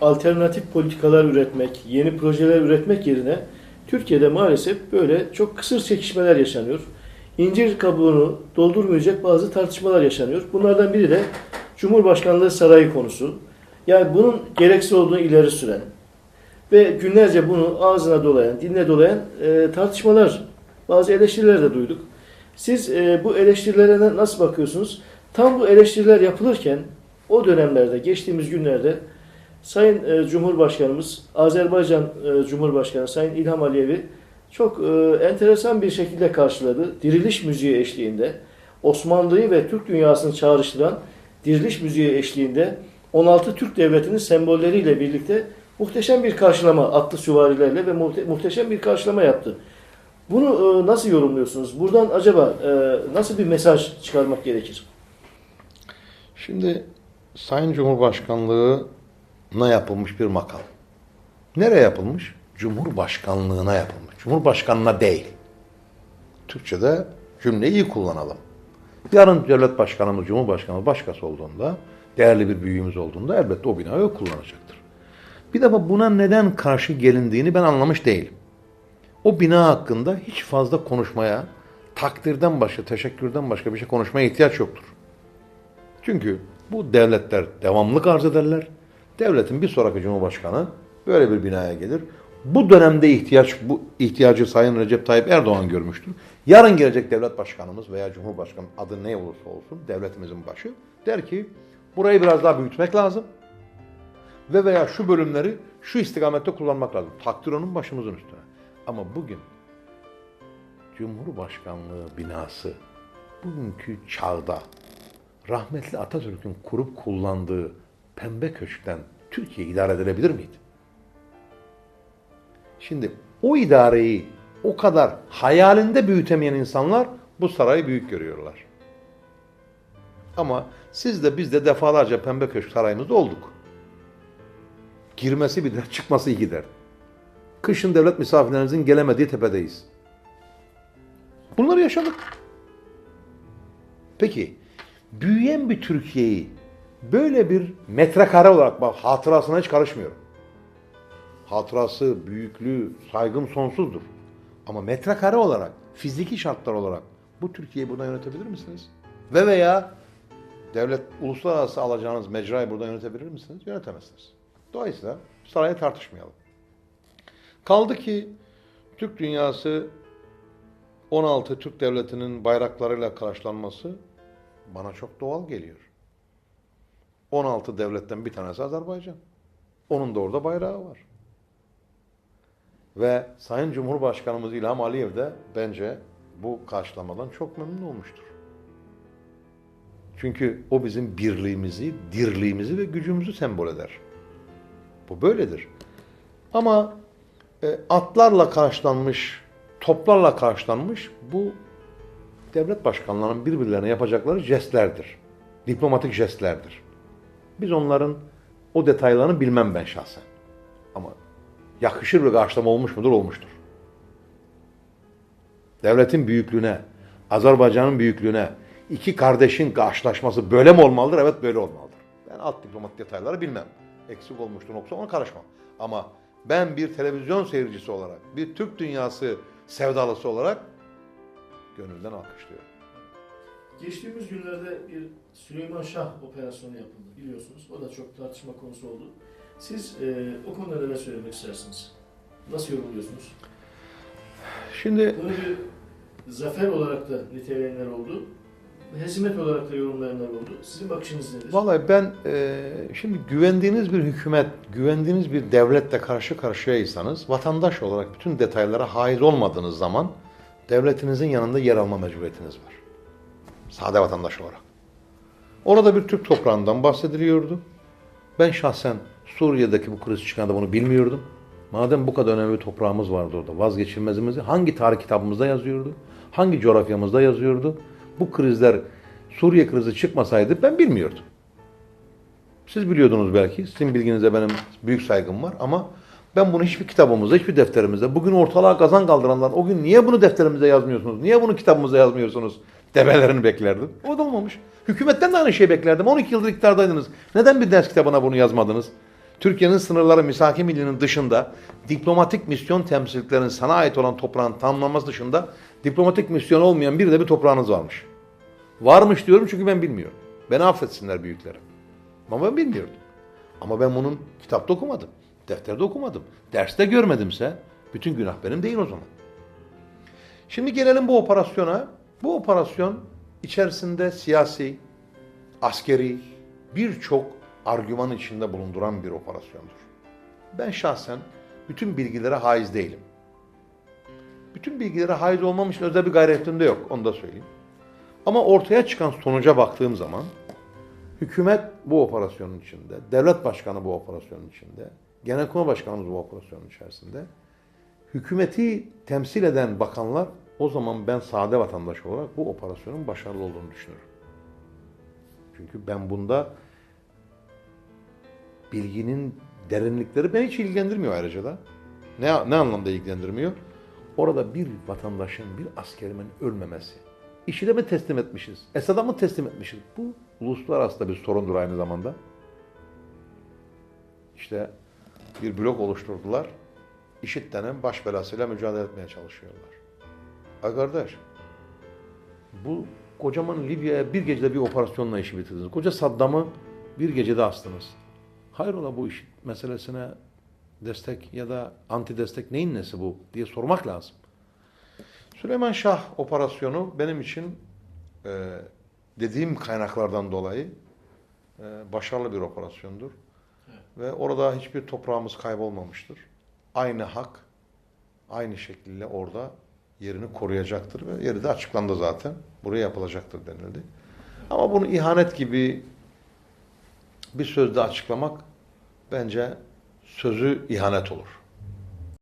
alternatif politikalar üretmek, yeni projeler üretmek yerine Türkiye'de maalesef böyle çok kısır çekişmeler yaşanıyor. İncir kabuğunu doldurmayacak bazı tartışmalar yaşanıyor. Bunlardan biri de Cumhurbaşkanlığı Sarayı konusu. Yani bunun gereksiz olduğunu ileri süren ve günlerce bunu ağzına dolayan, diline dolayan e, tartışmalar, bazı eleştiriler de duyduk. Siz e, bu eleştirilere na- nasıl bakıyorsunuz? Tam bu eleştiriler yapılırken o dönemlerde, geçtiğimiz günlerde Sayın e, Cumhurbaşkanımız, Azerbaycan e, Cumhurbaşkanı Sayın İlham Aliyev'i çok e, enteresan bir şekilde karşıladı. Diriliş müziği eşliğinde, Osmanlı'yı ve Türk dünyasını çağrıştıran diriliş müziği eşliğinde 16 Türk devletinin sembolleriyle birlikte muhteşem bir karşılama attı süvarilerle ve muhte- muhteşem bir karşılama yaptı. Bunu e, nasıl yorumluyorsunuz? Buradan acaba e, nasıl bir mesaj çıkarmak gerekir? Şimdi Sayın Cumhurbaşkanlığına yapılmış bir makal. Nereye yapılmış? Cumhurbaşkanlığına yapılmış. Cumhurbaşkanına değil. Türkçe'de cümleyi iyi kullanalım. Yarın devlet başkanımız, cumhurbaşkanımız başkası olduğunda, değerli bir büyüğümüz olduğunda elbette o binayı o kullanacaktır. Bir defa buna neden karşı gelindiğini ben anlamış değilim. O bina hakkında hiç fazla konuşmaya, takdirden başka, teşekkürden başka bir şey konuşmaya ihtiyaç yoktur. Çünkü bu devletler devamlık arz ederler. Devletin bir sonraki cumhurbaşkanı böyle bir binaya gelir. Bu dönemde ihtiyaç bu ihtiyacı Sayın Recep Tayyip Erdoğan görmüştür. Yarın gelecek devlet başkanımız veya cumhurbaşkanı adı ne olursa olsun devletimizin başı der ki burayı biraz daha büyütmek lazım. Ve veya şu bölümleri şu istikamette kullanmak lazım. Takdir onun başımızın üstüne. Ama bugün Cumhurbaşkanlığı binası bugünkü çağda rahmetli Atatürk'ün kurup kullandığı pembe köşkten Türkiye idare edilebilir miydi? Şimdi o idareyi o kadar hayalinde büyütemeyen insanlar bu sarayı büyük görüyorlar. Ama siz de biz de defalarca pembe köşk sarayımızda olduk. Girmesi bir dert, çıkması iki dert. Kışın devlet misafirlerinizin gelemediği tepedeyiz. Bunları yaşadık. Peki büyüyen bir Türkiye'yi böyle bir metrekare olarak bak hatırasına hiç karışmıyorum. Hatırası, büyüklüğü, saygım sonsuzdur. Ama metrekare olarak, fiziki şartlar olarak bu Türkiye'yi buradan yönetebilir misiniz? Ve veya devlet uluslararası alacağınız mecrayı buradan yönetebilir misiniz? Yönetemezsiniz. Dolayısıyla sarayı tartışmayalım. Kaldı ki Türk dünyası 16 Türk devletinin bayraklarıyla karşılanması bana çok doğal geliyor. 16 devletten bir tanesi Azerbaycan. Onun da orada bayrağı var. Ve Sayın Cumhurbaşkanımız İlham Aliyev de bence bu karşılamadan çok memnun olmuştur. Çünkü o bizim birliğimizi, dirliğimizi ve gücümüzü sembol eder. Bu böyledir. Ama e, atlarla karşılanmış, toplarla karşılanmış bu devlet başkanlarının birbirlerine yapacakları jestlerdir. Diplomatik jestlerdir. Biz onların o detaylarını bilmem ben şahsen. Ama yakışır bir karşılama olmuş mudur? Olmuştur. Devletin büyüklüğüne, Azerbaycan'ın büyüklüğüne, iki kardeşin karşılaşması böyle mi olmalıdır? Evet böyle olmalıdır. Ben alt diplomatik detayları bilmem. Eksik olmuştur yoksa ona karışmam. Ama ben bir televizyon seyircisi olarak, bir Türk dünyası sevdalısı olarak gönülden alkışlıyorum. Geçtiğimiz günlerde bir Süleyman Şah operasyonu yapıldı biliyorsunuz. O da çok tartışma konusu oldu. Siz e, o konuda neler söylemek istersiniz? Nasıl yorumluyorsunuz? Şimdi Bunu bir zafer olarak da niteleyenler oldu. Hesimet olarak da yorumlayanlar oldu. Sizin bakışınız nedir? Vallahi ben e, şimdi güvendiğiniz bir hükümet, güvendiğiniz bir devletle karşı karşıyaysanız vatandaş olarak bütün detaylara haiz olmadığınız zaman devletinizin yanında yer alma mecburiyetiniz var. Sade vatandaş olarak. Orada bir Türk toprağından bahsediliyordu. Ben şahsen Suriye'deki bu kriz çıkan bunu bilmiyordum. Madem bu kadar önemli toprağımız vardı orada, vazgeçilmezimizi hangi tarih kitabımızda yazıyordu? Hangi coğrafyamızda yazıyordu? Bu krizler Suriye krizi çıkmasaydı ben bilmiyordum. Siz biliyordunuz belki. Sizin bilginize benim büyük saygım var ama ben bunu hiçbir kitabımızda, hiçbir defterimizde, bugün ortalığa kazan kaldıranlar o gün niye bunu defterimize yazmıyorsunuz, niye bunu kitabımıza yazmıyorsunuz demelerini beklerdim. O da olmamış. Hükümetten de aynı şeyi beklerdim. 12 yıldır iktidardaydınız. Neden bir ders kitabına bunu yazmadınız? Türkiye'nin sınırları misaki millinin dışında diplomatik misyon temsilcilerinin sana ait olan toprağın tanımlanması dışında diplomatik misyon olmayan bir de bir toprağınız varmış. Varmış diyorum çünkü ben bilmiyorum. Beni affetsinler büyüklerim. Ama ben bilmiyordum. Ama ben bunun kitapta okumadım. Defterde okumadım. Derste görmedimse bütün günah benim değil o zaman. Şimdi gelelim bu operasyona. Bu operasyon içerisinde siyasi, askeri birçok argüman içinde bulunduran bir operasyondur. Ben şahsen bütün bilgilere haiz değilim. Bütün bilgilere haiz olmam için özel bir gayretim de yok, onu da söyleyeyim. Ama ortaya çıkan sonuca baktığım zaman hükümet bu operasyonun içinde, devlet başkanı bu operasyonun içinde, genelkurmay başkanımız bu operasyonun içerisinde, hükümeti temsil eden bakanlar o zaman ben sade vatandaş olarak bu operasyonun başarılı olduğunu düşünüyorum. Çünkü ben bunda bilginin derinlikleri beni hiç ilgilendirmiyor ayrıca da. Ne, ne anlamda ilgilendirmiyor? Orada bir vatandaşın, bir askerimin ölmemesi. İşi de mi teslim etmişiz? Esad'a mı teslim etmişiz? Bu uluslararası da bir sorundur aynı zamanda. İşte bir blok oluşturdular. IŞİD denen baş belasıyla mücadele etmeye çalışıyorlar. Ay kardeş, bu kocaman Libya'ya bir gecede bir operasyonla işi bitirdiniz. Koca Saddam'ı bir gecede astınız. Hayrola bu iş meselesine destek ya da anti destek neyin nesi bu diye sormak lazım. Süleyman Şah operasyonu benim için e, dediğim kaynaklardan dolayı e, başarılı bir operasyondur. Ve orada hiçbir toprağımız kaybolmamıştır. Aynı hak aynı şekilde orada yerini koruyacaktır ve yeri de açıklandı zaten. Buraya yapılacaktır denildi. Ama bunu ihanet gibi bir sözde açıklamak bence sözü ihanet olur.